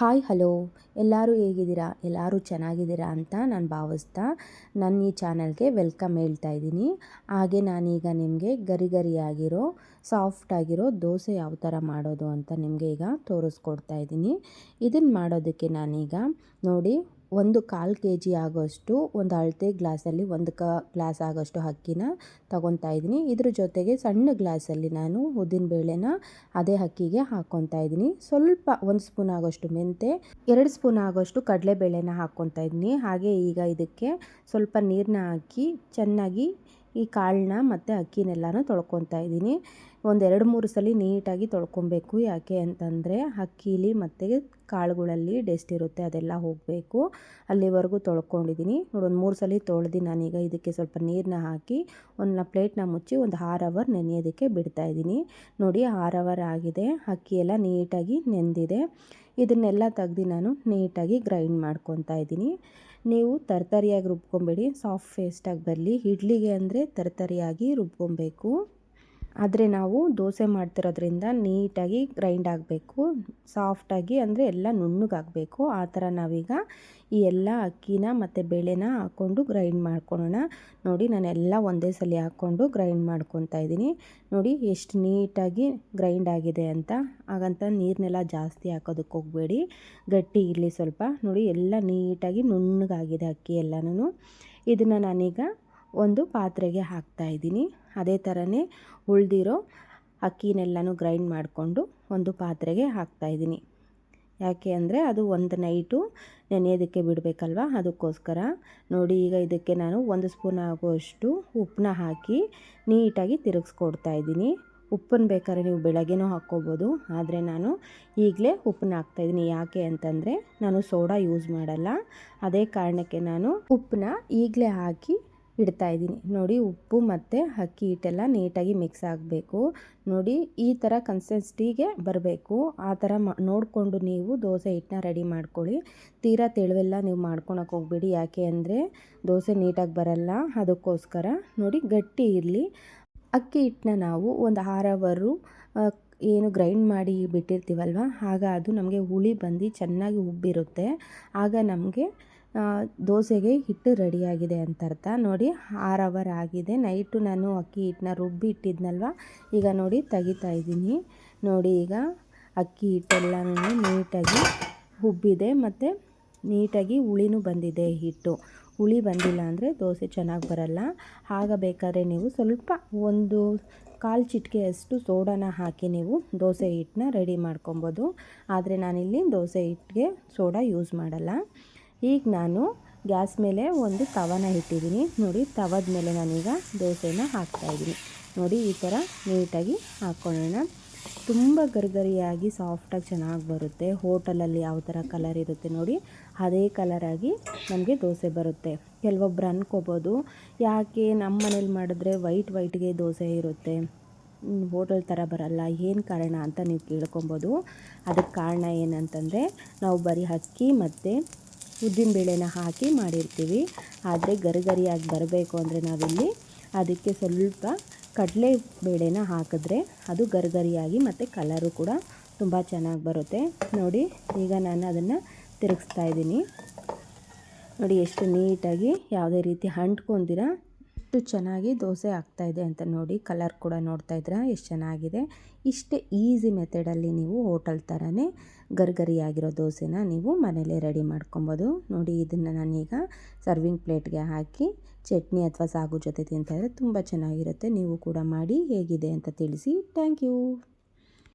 Hi, hello. ಎಲ್ಲರೂ ಹೇಗಿದ್ದೀರಾ? ಎಲ್ಲರೂ ಚೆನ್ನಾಗಿದ್ದೀರಾ ಅಂತ ನಾನು ಭಾವಿಸ್ತಾ ನನ್ನ ಈ ಚಾನಲ್ಗೆ ವೆಲ್ಕಮ್ ಹೇಳ್ತಾ ಇದ್ದೀನಿ. ಹಾಗೆ ನಾನೀಗ ನಿಮಗೆ ಗರಿ ಗರಿಯಾಗಿರೋ ಸಾಫ್ಟಾಗಿರೋ ದೋಸೆ ಯಾವ ಥರ ಮಾಡೋದು ಅಂತ ನಿಮಗೆ ಈಗ ತೋರಿಸ್ಕೊಡ್ತಾ ಇದ್ದೀನಿ. ಇದನ್ನು ಮಾಡೋದಕ್ಕೆ ನಾನೀಗ ನೋಡಿ ಒಂದು ಕಾಲು ಕೆ ಜಿ ಆಗೋಷ್ಟು ಒಂದು ಅಳತೆ ಗ್ಲಾಸಲ್ಲಿ ಒಂದು ಕ ಗ್ಲಾಸ್ ಆಗೋಷ್ಟು ಅಕ್ಕಿನ ತಗೊತಾ ಇದ್ದೀನಿ. ಇದ್ರ ಜೊತೆಗೆ ಸಣ್ಣ ಗ್ಲಾಸಲ್ಲಿ ನಾನು ಉದ್ದಿನ ಬೇಳೆನ ಅದೇ ಅಕ್ಕಿಗೆ ಹಾಕ್ಕೊತಾ ಇದ್ದೀನಿ. ಸ್ವಲ್ಪ ಒಂದು ಸ್ಪೂನ್ ಆಗೋಷ್ಟು ಮೆಂತೆ, ಎರಡು ಸ್ಪೂನ್ ಆಗೋಷ್ಟು ಕಡಲೆಬೇಳೆನ ಹಾಕ್ಕೊತಾ ಇದ್ದೀನಿ. ಹಾಗೆ ಈಗ ಇದಕ್ಕೆ ಸ್ವಲ್ಪ ನೀರನ್ನ ಹಾಕಿ ಚೆನ್ನಾಗಿ ಈ ಕಾಳನ್ನ ಮತ್ತು ಅಕ್ಕಿನೆಲ್ಲನೂ ತೊಳ್ಕೊತಾ ಇದ್ದೀನಿ. ಒಂದೆರಡು ಮೂರು ಸಲ ನೀಟಾಗಿ ತೊಳ್ಕೊಬೇಕು. ಯಾಕೆ ಅಂತಂದರೆ ಅಕ್ಕಿಲಿ ಮತ್ತು ಕಾಳುಗಳಲ್ಲಿ ಡೆಸ್ಟ್ ಇರುತ್ತೆ, ಅದೆಲ್ಲ ಹೋಗಬೇಕು. ಅಲ್ಲಿವರೆಗೂ ತೊಳ್ಕೊಂಡಿದ್ದೀನಿ. ನೋಡಿ, ಒಂದು ಮೂರು ಸಲ ತೊಳೆದು ನಾನೀಗ ಇದಕ್ಕೆ ಸ್ವಲ್ಪ ನೀರನ್ನ ಹಾಕಿ ಒಂದು ಪ್ಲೇಟ್ನ ಮುಚ್ಚಿ ಒಂದು ಆರು ಅವರ್ ನೆನೆಯೋದಕ್ಕೆ ಬಿಡ್ತಾ ಇದ್ದೀನಿ. ನೋಡಿ, ಆರು ಅವರ್ ಆಗಿದೆ. ಅಕ್ಕಿ ಎಲ್ಲ ನೀಟಾಗಿ ನೆಂದಿದೆ. ಇದನ್ನೆಲ್ಲ ತೆಗ್ದು ನಾನು ನೀಟಾಗಿ ಗ್ರೈಂಡ್ ಮಾಡ್ಕೊತಾ ಇದ್ದೀನಿ. ನೀವು ತರತರಿಯಾಗಿ ರುಬ್ಕೊಬೇಡಿ. ಸಾಫ್ಟ್ ಫೇಸ್ಟಾಗಿ ಬರಲಿ. ಇಡ್ಲಿಗೆ ಅಂದರೆ ತರತರಿಯಾಗಿ ರುಬ್ಕೊಬೇಕು. ಆದರೆ ನಾವು ದೋಸೆ ಮಾಡ್ತಿರೋದ್ರಿಂದ ನೀಟಾಗಿ ಗ್ರೈಂಡ್ ಆಗಬೇಕು ಸಾಫ್ಟಾಗಿ ಅಂದರೆ ಎಲ್ಲ ನುಣ್ಣಗಾಗಬೇಕು. ಆ ಥರ ನಾವೀಗ ಈ ಎಲ್ಲ ಅಕ್ಕಿನ ಮತ್ತು ಬೇಳೆನ ಹಾಕ್ಕೊಂಡು ಗ್ರೈಂಡ್ ಮಾಡ್ಕೊಳ್ಳೋಣ ನೋಡಿ, ನಾನೆಲ್ಲ ಒಂದೇ ಸಲ ಹಾಕ್ಕೊಂಡು ಗ್ರೈಂಡ್ ಮಾಡ್ಕೊತಾ ಇದ್ದೀನಿ. ನೋಡಿ, ಎಷ್ಟು ನೀಟಾಗಿ ಗ್ರೈಂಡ್ ಆಗಿದೆ ಅಂತ. ಹಾಗಂತ ನೀರನ್ನೆಲ್ಲ ಜಾಸ್ತಿ ಹಾಕೋದಕ್ಕೆ ಹೋಗಬೇಡಿ. ಗಟ್ಟಿ ಇರಲಿ ಸ್ವಲ್ಪ. ನೋಡಿ, ಎಲ್ಲ ನೀಟಾಗಿ ನುಣ್ಣಗಾಗಿದೆ ಅಕ್ಕಿ ಎಲ್ಲನೂ ಇದನ್ನು ನಾನೀಗ ಒಂದು ಪಾತ್ರೆಗೆ ಹಾಕ್ತಾ ಇದ್ದೀನಿ. ಅದೇ ಥರನೇ ಉಳಿದಿರೋ ಅಕ್ಕಿನೆಲ್ಲನೂ ಗ್ರೈಂಡ್ ಮಾಡಿಕೊಂಡು ಒಂದು ಪಾತ್ರೆಗೆ ಹಾಕ್ತಾ ಇದ್ದೀನಿ. ಯಾಕೆ ಅಂದರೆ ಅದು ಒಂದು ನೈಟು ನೆನೆಯೋದಕ್ಕೆ ಬಿಡಬೇಕಲ್ವ? ಅದಕ್ಕೋಸ್ಕರ. ನೋಡಿ, ಈಗ ಇದಕ್ಕೆ ನಾನು ಒಂದು ಸ್ಪೂನ್ ಆಗುವಷ್ಟು ಉಪ್ಪನ್ನ ಹಾಕಿ ನೀಟಾಗಿ ತಿರುಗಿಸ್ಕೊಡ್ತಾ ಇದ್ದೀನಿ. ಉಪ್ಪನ್ನು ಬೇಕಾದ್ರೆ ನೀವು ಬೆಳಗ್ಗೆನೂ ಹಾಕ್ಕೋಬೋದು. ಆದರೆ ನಾನು ಈಗಲೇ ಉಪ್ಪನ್ನ ಹಾಕ್ತಾಯಿದ್ದೀನಿ ಯಾಕೆ ಅಂತಂದರೆ ನಾನು ಸೋಡಾ ಯೂಸ್ ಮಾಡಲ್ಲ. ಅದೇ ಕಾರಣಕ್ಕೆ ನಾನು ಉಪ್ಪನ್ನ ಈಗಲೇ ಹಾಕಿ ಇದ್ದೀನಿ. ನೋಡಿ ಉಪ್ಪು ಮತ್ತು ಅಕ್ಕಿ ಹಿಟ್ಟೆಲ್ಲ ನೀಟಾಗಿ ಮಿಕ್ಸ್ ಆಗಬೇಕು. ನೋಡಿ ಈ ಥರ ಕನ್ಸಿಸ್ಟಿಗೆ ಬರಬೇಕು. ಆ ಥರ ಮ, ನೋಡಿಕೊಂಡು ನೀವು ದೋಸೆ ಹಿಟ್ಟನ್ನ ರೆಡಿ ಮಾಡ್ಕೊಳ್ಳಿ. ತೀರಾ ತೆಳುವೆಲ್ಲ ನೀವು ಮಾಡ್ಕೊಳಕ್ಕೆ ಹೋಗ್ಬೇಡಿ. ಯಾಕೆ ಅಂದರೆ ದೋಸೆ ನೀಟಾಗಿ ಬರಲ್ಲ. ಅದಕ್ಕೋಸ್ಕರ ನೋಡಿ ಗಟ್ಟಿ ಇರಲಿ. ಅಕ್ಕಿ ಹಿಟ್ಟನ್ನ ನಾವು ಒಂದು ಅವರು ಏನು ಗ್ರೈಂಡ್ ಮಾಡಿ ಬಿಟ್ಟಿರ್ತೀವಲ್ವ? ಆಗ ಅದು ನಮಗೆ ಹುಳಿ ಬಂದು ಚೆನ್ನಾಗಿ ಉಬ್ಬಿರುತ್ತೆ. ಆಗ ನಮಗೆ ದೋಸೆಗೆ ಹಿಟ್ಟು ರೆಡಿಯಾಗಿದೆ ಅಂತ ಅರ್ಥ. ನೋಡಿ, ಆರ್ ಅವರ್ ಆಗಿದೆ. ನೈಟು ನಾನು ಅಕ್ಕಿ ಹಿಟ್ಟನ್ನ ರುಬ್ಬಿ ಇಟ್ಟಿದ್ನಲ್ವ? ಈಗ ನೋಡಿ, ತೆಗಿತಾ ಇದ್ದೀನಿ. ನೋಡಿ, ಈಗ ಅಕ್ಕಿ ಹಿಟ್ಟೆಲ್ಲನೂ ನೀಟಾಗಿ ಉಬ್ಬಿದೆ ಮತ್ತು ನೀಟಾಗಿ ಹುಳಿನೂ ಬಂದಿದೆ ಹಿಟ್ಟು. ಹುಳಿ ಬಂದಿಲ್ಲ ಅಂದರೆ ದೋಸೆ ಚೆನ್ನಾಗಿ ಬರಲ್ಲ. ಆಗ ಬೇಕಾದ್ರೆ ನೀವು ಸ್ವಲ್ಪ ಒಂದು ಕಾಲು ಚಿಟಿಕೆಯಷ್ಟು ಸೋಡಾನ ಹಾಕಿ ನೀವು ದೋಸೆ ಹಿಟ್ಟನ್ನ ರೆಡಿ ಮಾಡ್ಕೊಬೋದು. ಆದರೆ ನಾನಿಲ್ಲಿ ದೋಸೆ ಹಿಟ್ಟಿಗೆ ಸೋಡಾ ಯೂಸ್ ಮಾಡಲ್ಲ. ಈಗ ನಾನು ಗ್ಯಾಸ್ ಮೇಲೆ ಒಂದು ತವನ ಇಟ್ಟಿದ್ದೀನಿ. ನೋಡಿ, ತವದ ಮೇಲೆ ನಾನೀಗ ದೋಸೆನ ಹಾಕ್ತಾಯಿದ್ದೀನಿ ನೋಡಿ, ಈ ಥರ ನೀಟಾಗಿ ಹಾಕ್ಕೊಳ್ಳೋಣ ತುಂಬ ಗರಿಗರಿಯಾಗಿ ಸಾಫ್ಟಾಗಿ ಚೆನ್ನಾಗಿ ಬರುತ್ತೆ. ಹೋಟೆಲಲ್ಲಿ ಯಾವ ಥರ ಕಲರ್ ಇರುತ್ತೆ ನೋಡಿ, ಅದೇ ಕಲರಾಗಿ ನಮಗೆ ದೋಸೆ ಬರುತ್ತೆ. ಕೆಲವೊಬ್ರು ಅನ್ಕೋಬೋದು, ಯಾಕೆ ನಮ್ಮ ಮನೇಲಿ ಮಾಡಿದ್ರೆ ವೈಟ್ ವೈಟ್ಗೆ ದೋಸೆ ಇರುತ್ತೆ? ಹೋಟೆಲ್ ಥರ ಬರಲ್ಲ. ಏನು ಕಾರಣ ಅಂತ ನೀವು ಕೇಳ್ಕೊಬೋದು. ಅದಕ್ಕೆ ಕಾರಣ ಏನಂತಂದರೆ, ನಾವು ಬರೀ ಅಕ್ಕಿ ಮತ್ತು ಬೇಳೆನ ಹಾಕಿ ಮಾಡಿರ್ತೀವಿ. ಆದರೆ ಗರಿಗರಿಯಾಗಿ ಬರಬೇಕು ಅಂದರೆ ನಾವಿಲ್ಲಿ ಅದಕ್ಕೆ ಸ್ವಲ್ಪ ಕಡಲೆ ಬೇಳೆನ ಹಾಕಿದ್ರೆ ಅದು ಗರಿಗರಿಯಾಗಿ ಮತ್ತು ಕಲರು ಕೂಡ ತುಂಬ ಚೆನ್ನಾಗಿ ಬರುತ್ತೆ. ನೋಡಿ, ಈಗ ನಾನು ಅದನ್ನು ತಿರುಗಿಸ್ತಾ ಇದ್ದೀನಿ. ನೋಡಿ, ಎಷ್ಟು ನೀಟಾಗಿ ಯಾವುದೇ ರೀತಿ ಅಂಟ್ಕೊಂದಿರ ಎಷ್ಟು ಚೆನ್ನಾಗಿ ದೋಸೆ ಆಗ್ತಾಯಿದೆ ಅಂತ ನೋಡಿ ಕಲರ್ ಕೂಡ ನೋಡ್ತಾ ಇದ್ದೀರಾ, ಎಷ್ಟು ಚೆನ್ನಾಗಿದೆ. ಇಷ್ಟೇ ಈಸಿ ಮೆಥಡಲ್ಲಿ ನೀವು ಹೋಟೆಲ್ ಥರನೇ ಗರ್ಗರಿಯಾಗಿರೋ ದೋಸೆನ ನೀವು ಮನೆಯಲ್ಲೇ ರೆಡಿ ಮಾಡ್ಕೊಬೋದು. ನೋಡಿ ಇದನ್ನು ನಾನೀಗ ಸರ್ವಿಂಗ್ ಪ್ಲೇಟ್ಗೆ ಹಾಕಿ ಚಟ್ನಿ ಅಥವಾ ಸಾಗು ಜೊತೆ ತಿಂತಾಯಿದ್ರೆ ತುಂಬ ಚೆನ್ನಾಗಿರುತ್ತೆ. ನೀವು ಕೂಡ ಮಾಡಿ ಹೇಗಿದೆ ಅಂತ ತಿಳಿಸಿ. Thank you.